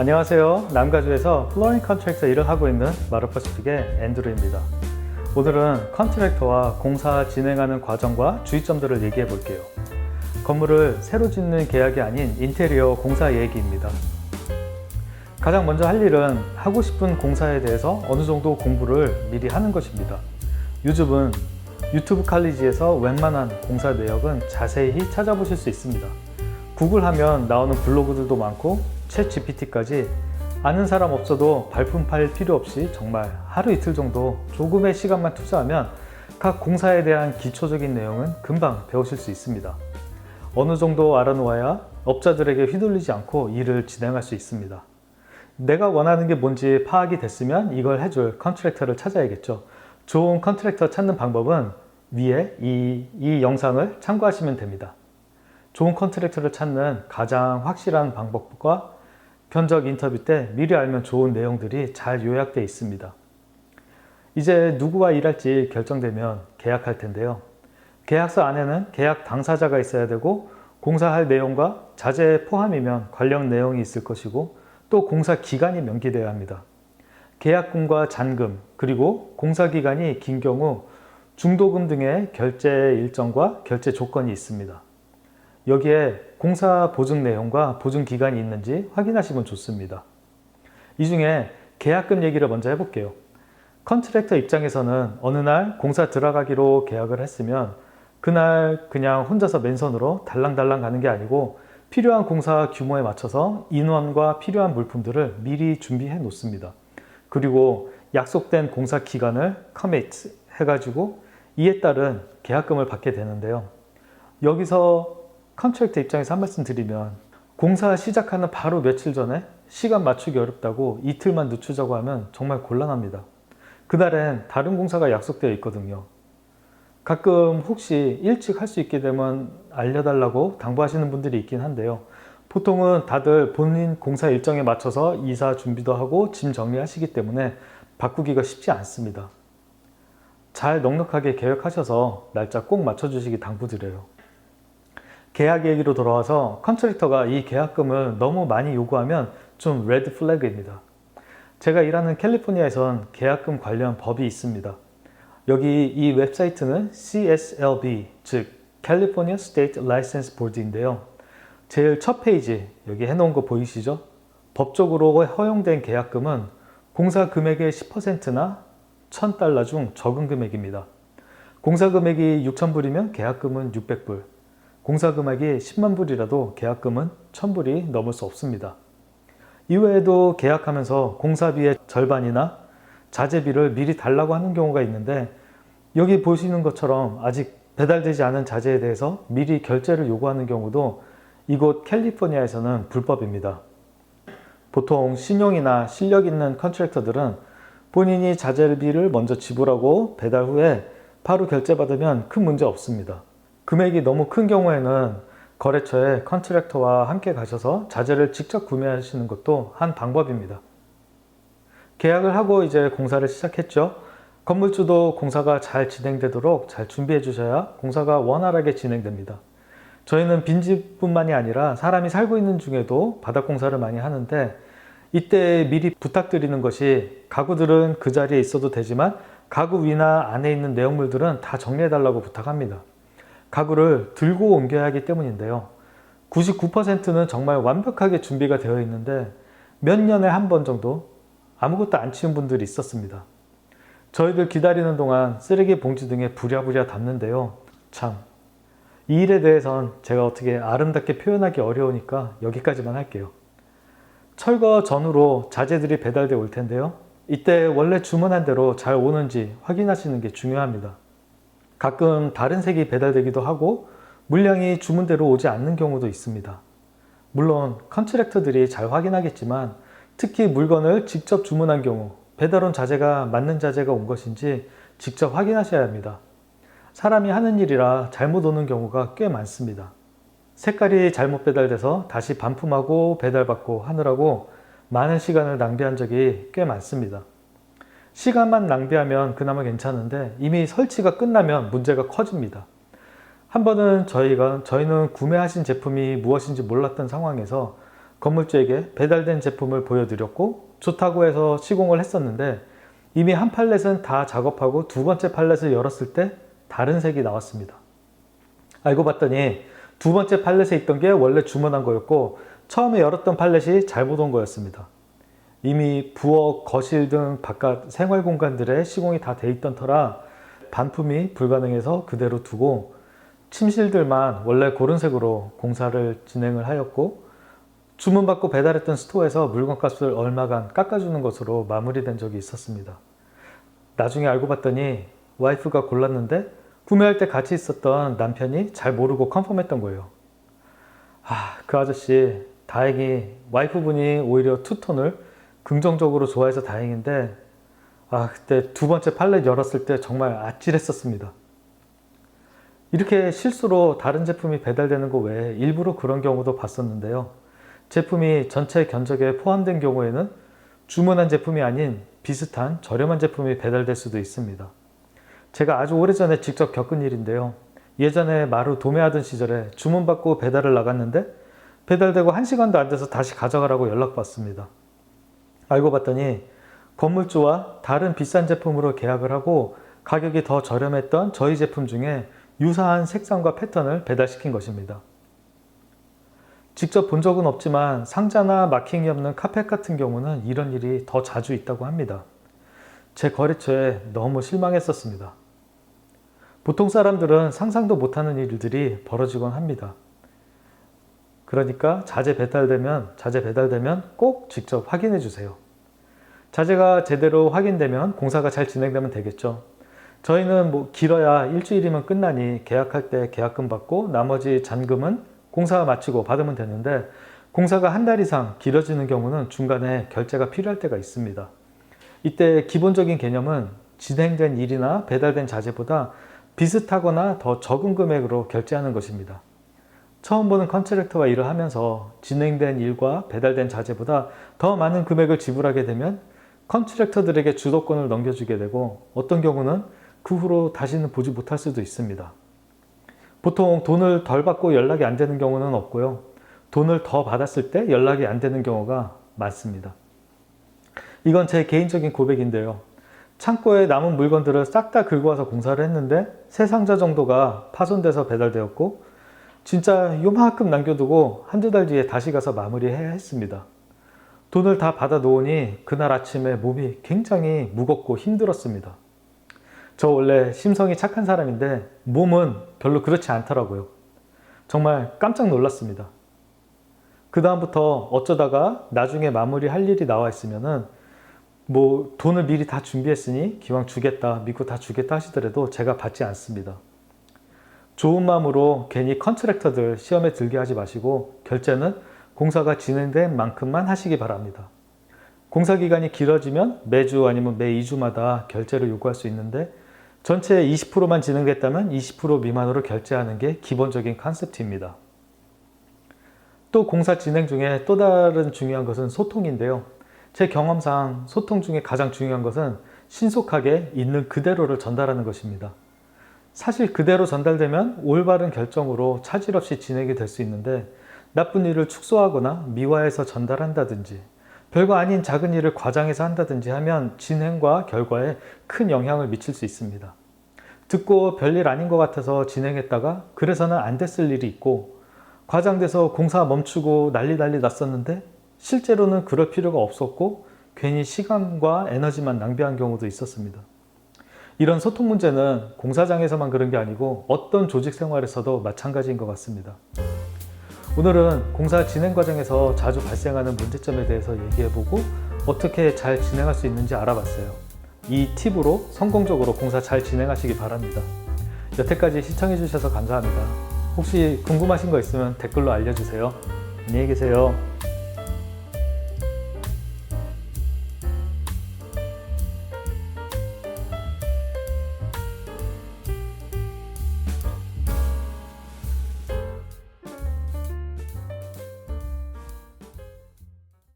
안녕하세요. 남가주에서 플로링 컨트랙터 일을 하고 있는 마르퍼시픽의 앤드루입니다. 오늘은 컨트랙터와 공사 진행하는 과정과 주의점들을 얘기해 볼게요. 건물을 새로 짓는 계약이 아닌 인테리어 공사 얘기입니다. 가장 먼저 할 일은 하고 싶은 공사에 대해서 어느 정도 공부를 미리 하는 것입니다. 요즘은 유튜브 칼리지에서 웬만한 공사 내역은 자세히 찾아보실 수 있습니다. 구글하면 나오는 블로그들도 많고 챗 GPT까지 아는 사람 없어도 발품 팔 필요 없이 정말 하루 이틀 정도 조금의 시간만 투자하면 각 공사에 대한 기초적인 내용은 금방 배우실 수 있습니다. 어느 정도 알아놓아야 업자들에게 휘둘리지 않고 일을 진행할 수 있습니다. 내가 원하는 게 뭔지 파악이 됐으면 이걸 해줄 컨트랙터를 찾아야겠죠. 좋은 컨트랙터 찾는 방법은 위에 이, 이 영상을 참고하시면 됩니다. 좋은 컨트랙터를 찾는 가장 확실한 방법과 견적 인터뷰 때 미리 알면 좋은 내용들이 잘 요약되어 있습니다. 이제 누구와 일할지 결정되면 계약할 텐데요. 계약서 안에는 계약 당사자가 있어야 되고 공사할 내용과 자재 포함이면 관련 내용이 있을 것이고 또 공사 기간이 명기되어야 합니다. 계약금과 잔금 그리고 공사 기간이 긴 경우 중도금 등의 결제 일정과 결제 조건이 있습니다. 여기에 공사 보증 내용과 보증 기간이 있는지 확인하시면 좋습니다. 이 중에 계약금 얘기를 먼저 해볼게요. 컨트랙터 입장에서는 어느 날 공사 들어가기로 계약을 했으면 그날 그냥 혼자서 맨손으로 달랑달랑 가는 게 아니고 필요한 공사 규모에 맞춰서 인원과 필요한 물품들을 미리 준비해 놓습니다. 그리고 약속된 공사 기간을 커밋 해가지고 이에 따른 계약금을 받게 되는데요. 여기서 컨트랙터 입장에서 한 말씀 드리면 공사 시작하는 바로 며칠 전에 시간 맞추기 어렵다고 이틀만 늦추자고 하면 정말 곤란합니다. 그날엔 다른 공사가 약속되어 있거든요. 가끔 혹시 일찍 할 수 있게 되면 알려달라고 당부하시는 분들이 있긴 한데요. 보통은 다들 본인 공사 일정에 맞춰서 이사 준비도 하고 짐 정리하시기 때문에 바꾸기가 쉽지 않습니다. 잘 넉넉하게 계획하셔서 날짜 꼭 맞춰주시기 당부드려요. 계약 얘기로 돌아와서 컨트랙터가 이 계약금을 너무 많이 요구하면 좀 레드 플래그입니다. 제가 일하는 캘리포니아에선 계약금 관련 법이 있습니다. 여기 이 웹사이트는 CSLB, 즉 California State License Board인데요. 제일 첫 페이지 여기 해놓은 거 보이시죠? 법적으로 허용된 계약금은 공사 금액의 10%나 1000달러 중 적은 금액입니다. 공사 금액이 6,000불이면 계약금은 600불, 공사 금액이 10만 불이라도 계약금은 1000불이 넘을 수 없습니다. 이외에도 계약하면서 공사비의 절반이나 자재비를 미리 달라고 하는 경우가 있는데 여기 보시는 것처럼 아직 배달되지 않은 자재에 대해서 미리 결제를 요구하는 경우도 이곳 캘리포니아에서는 불법입니다. 보통 신용이나 실력 있는 컨트랙터들은 본인이 자재비를 먼저 지불하고 배달 후에 바로 결제받으면 큰 문제 없습니다. 금액이 너무 큰 경우에는 거래처에 컨트랙터와 함께 가셔서 자재를 직접 구매하시는 것도 한 방법입니다. 계약을 하고 이제 공사를 시작했죠. 건물주도 공사가 잘 진행되도록 잘 준비해 주셔야 공사가 원활하게 진행됩니다. 저희는 빈집뿐만이 아니라 사람이 살고 있는 중에도 바닥 공사를 많이 하는데 이때 미리 부탁드리는 것이 가구들은 그 자리에 있어도 되지만 가구 위나 안에 있는 내용물들은 다 정리해 달라고 부탁합니다. 가구를 들고 옮겨야 하기 때문인데요. 99%는 정말 완벽하게 준비가 되어 있는데 몇 년에 한 번 정도 아무것도 안 치운 분들이 있었습니다. 저희들 기다리는 동안 쓰레기 봉지 등에 부랴부랴 담는데요. 참, 이 일에 대해선 제가 어떻게 아름답게 표현하기 어려우니까 여기까지만 할게요. 철거 전후로 자재들이 배달돼 올 텐데요. 이때 원래 주문한 대로 잘 오는지 확인하시는 게 중요합니다. 가끔 다른 색이 배달되기도 하고 물량이 주문대로 오지 않는 경우도 있습니다. 물론 컨트랙터들이 잘 확인하겠지만 특히 물건을 직접 주문한 경우 배달 온 자재가 맞는 자재가 온 것인지 직접 확인하셔야 합니다. 사람이 하는 일이라 잘못 오는 경우가 꽤 많습니다. 색깔이 잘못 배달돼서 다시 반품하고 배달받고 하느라고 많은 시간을 낭비한 적이 꽤 많습니다. 시간만 낭비하면 그나마 괜찮은데 이미 설치가 끝나면 문제가 커집니다. 한 번은 저희가 저희는 구매하신 제품이 무엇인지 몰랐던 상황에서 건물주에게 배달된 제품을 보여드렸고 좋다고 해서 시공을 했었는데 이미 한 팔렛은 다 작업하고 두 번째 팔렛을 열었을 때 다른 색이 나왔습니다. 알고 봤더니 두 번째 팔렛에 있던 게 원래 주문한 거였고 처음에 열었던 팔렛이 잘못 온 거였습니다. 이미 부엌, 거실 등 바깥 생활 공간들에 시공이 다 돼 있던 터라 반품이 불가능해서 그대로 두고 침실들만 원래 고른 색으로 공사를 진행을 하였고 주문받고 배달했던 스토어에서 물건값을 얼마간 깎아주는 것으로 마무리된 적이 있었습니다. 나중에 알고 봤더니 와이프가 골랐는데 구매할 때 같이 있었던 남편이 잘 모르고 컨펌했던 거예요. 아, 그 아저씨 다행히 와이프분이 오히려 투톤을 긍정적으로 좋아해서 다행인데 아, 그때 두 번째 팔렛 열었을 때 정말 아찔했었습니다. 이렇게 실수로 다른 제품이 배달되는 거 외에 일부러 그런 경우도 봤었는데요. 제품이 전체 견적에 포함된 경우에는 주문한 제품이 아닌 비슷한 저렴한 제품이 배달될 수도 있습니다. 제가 아주 오래전에 직접 겪은 일인데요. 예전에 마루 도매하던 시절에 주문받고 배달을 나갔는데 배달되고 1시간도 안 돼서 다시 가져가라고 연락받습니다. 알고 봤더니 건물주와 다른 비싼 제품으로 계약을 하고 가격이 더 저렴했던 저희 제품 중에 유사한 색상과 패턴을 배달시킨 것입니다. 직접 본 적은 없지만 상자나 마킹이 없는 카펫 같은 경우는 이런 일이 더 자주 있다고 합니다. 제 거래처에 너무 실망했었습니다. 보통 사람들은 상상도 못하는 일들이 벌어지곤 합니다. 그러니까 자재 배달되면 자재 배달되면 꼭 직접 확인해 주세요. 자재가 제대로 확인되면 공사가 잘 진행되면 되겠죠. 저희는 뭐 길어야 일주일이면 끝나니 계약할 때 계약금 받고 나머지 잔금은 공사 마치고 받으면 되는데 공사가 한 달 이상 길어지는 경우는 중간에 결제가 필요할 때가 있습니다. 이때 기본적인 개념은 진행된 일이나 배달된 자재보다 비슷하거나 더 적은 금액으로 결제하는 것입니다. 처음 보는 컨트랙터와 일을 하면서 진행된 일과 배달된 자재보다 더 많은 금액을 지불하게 되면 컨트랙터들에게 주도권을 넘겨주게 되고 어떤 경우는 그 후로 다시는 보지 못할 수도 있습니다. 보통 돈을 덜 받고 연락이 안 되는 경우는 없고요. 돈을 더 받았을 때 연락이 안 되는 경우가 많습니다. 이건 제 개인적인 고백인데요. 창고에 남은 물건들을 싹 다 긁어 와서 공사를 했는데 세 상자 정도가 파손돼서 배달되었고 진짜 요만큼 남겨두고 한두 달 뒤에 다시 가서 마무리해야 했습니다. 돈을 다 받아 놓으니 그날 아침에 몸이 굉장히 무겁고 힘들었습니다. 저 원래 심성이 착한 사람인데 몸은 별로 그렇지 않더라고요. 정말 깜짝 놀랐습니다. 그 다음부터 어쩌다가 나중에 마무리할 일이 나와 있으면은 뭐 돈을 미리 다 준비했으니 기왕 주겠다 믿고 다 주겠다 하시더라도 제가 받지 않습니다. 좋은 마음으로 괜히 컨트랙터들 시험에 들게 하지 마시고 결제는 공사가 진행된 만큼만 하시기 바랍니다. 공사 기간이 길어지면 매주 아니면 매 2주마다 결제를 요구할 수 있는데 전체 20%만 진행됐다면 20% 미만으로 결제하는 게 기본적인 컨셉트입니다. 또 공사 진행 중에 또 다른 중요한 것은 소통인데요. 제 경험상 소통 중에 가장 중요한 것은 신속하게 있는 그대로를 전달하는 것입니다. 사실 그대로 전달되면 올바른 결정으로 차질 없이 진행이 될 수 있는데 나쁜 일을 축소하거나 미화해서 전달한다든지 별거 아닌 작은 일을 과장해서 한다든지 하면 진행과 결과에 큰 영향을 미칠 수 있습니다. 듣고 별일 아닌 것 같아서 진행했다가 그래서는 안 됐을 일이 있고 과장돼서 공사 멈추고 난리 난리 났었는데 실제로는 그럴 필요가 없었고 괜히 시간과 에너지만 낭비한 경우도 있었습니다. 이런 소통 문제는 공사장에서만 그런 게 아니고 어떤 조직 생활에서도 마찬가지인 것 같습니다. 오늘은 공사 진행 과정에서 자주 발생하는 문제점에 대해서 얘기해보고 어떻게 잘 진행할 수 있는지 알아봤어요. 이 팁으로 성공적으로 공사 잘 진행하시기 바랍니다. 여태까지 시청해주셔서 감사합니다. 혹시 궁금하신 거 있으면 댓글로 알려주세요. 안녕히 계세요.